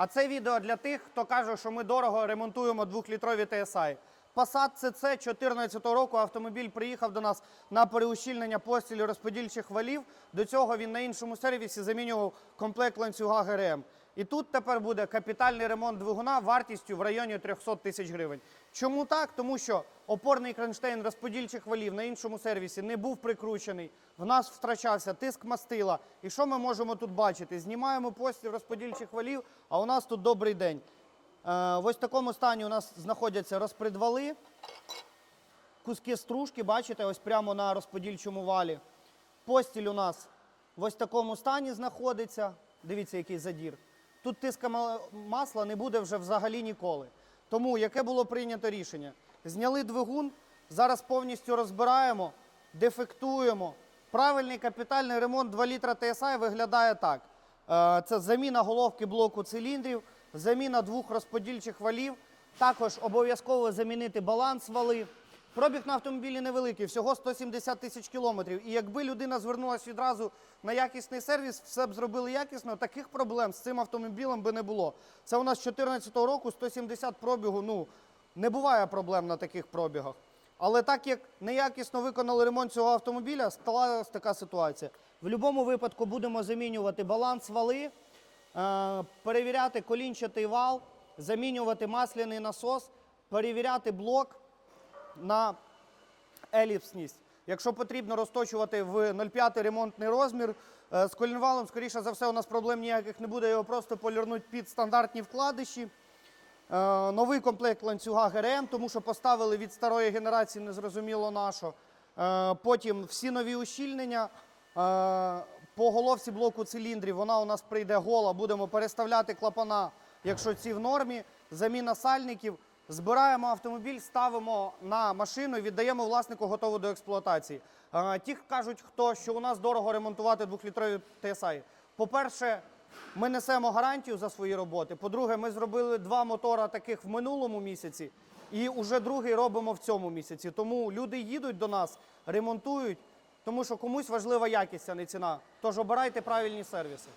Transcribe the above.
А це відео для тих, хто каже, що ми дорого ремонтуємо 2-літрові TSI. Passat CC 2014 року автомобіль приїхав до нас на переущільнення постілі розподільчих валів. До цього він на іншому сервісі замінював комплект ланцюга ГРМ. І тут тепер буде капітальний ремонт двигуна вартістю в районі 300 тисяч гривень. Чому так? Тому що опорний кронштейн розподільчих валів на іншому сервісі не був прикручений. В нас втрачався тиск мастила. І що ми можемо тут бачити? Знімаємо постіль розподільчих валів, а у нас тут добрий день. Е, в ось такому стані у нас знаходяться розпредвали, куски стружки, бачите, ось прямо на розподільчому валі. Постіль у нас в ось такому стані знаходиться. Дивіться, який задір. Тут тиска ма- масла не буде вже взагалі ніколи. Тому яке було прийнято рішення? Зняли двигун, зараз повністю розбираємо, дефектуємо. Правильний капітальний ремонт 2 літра TSI виглядає так. Е, Це заміна головки блоку циліндрів, заміна двох розподільчих валів. Також обов'язково замінити баланс вали. Пробіг на автомобілі невеликий, всього 170 тисяч кілометрів. І якби людина звернулася відразу на якісний сервіс, все б зробили якісно, таких проблем з цим автомобілем би не було. Це у нас з 2014 року 170 пробігу. Ну не буває проблем на таких пробігах. Але так як неякісно виконали ремонт цього автомобіля, сталася така ситуація. В будь-якому випадку будемо замінювати баланс вали, е, перевіряти колінчатий вал, замінювати масляний насос, перевіряти блок на еліпсність. Якщо потрібно розточувати в 0,5 ремонтний розмір, е, з колінвалом, скоріше за все, у нас проблем ніяких не буде, його просто полірнуть під стандартні вкладиші. Е, Новий комплект ланцюга ГРМ, тому що поставили від старої генерації незрозуміло на що. Е, Потім всі нові ущільнення. По головці блоку циліндрів вона у нас прийде гола. Будемо переставляти клапана, якщо ці в нормі. Заміна сальників. Збираємо автомобіль, ставимо на машину і віддаємо власнику готову до експлуатації. Ті кажуть, хто що у нас дорого ремонтувати двохлітрові TSI. По-перше, ми несемо гарантію за свої роботи. По-друге, ми зробили два мотора таких в минулому місяці, і вже другий робимо в цьому місяці. Тому люди їдуть до нас, ремонтують, тому що комусь важлива якість, а не ціна. Тож обирайте правильні сервіси.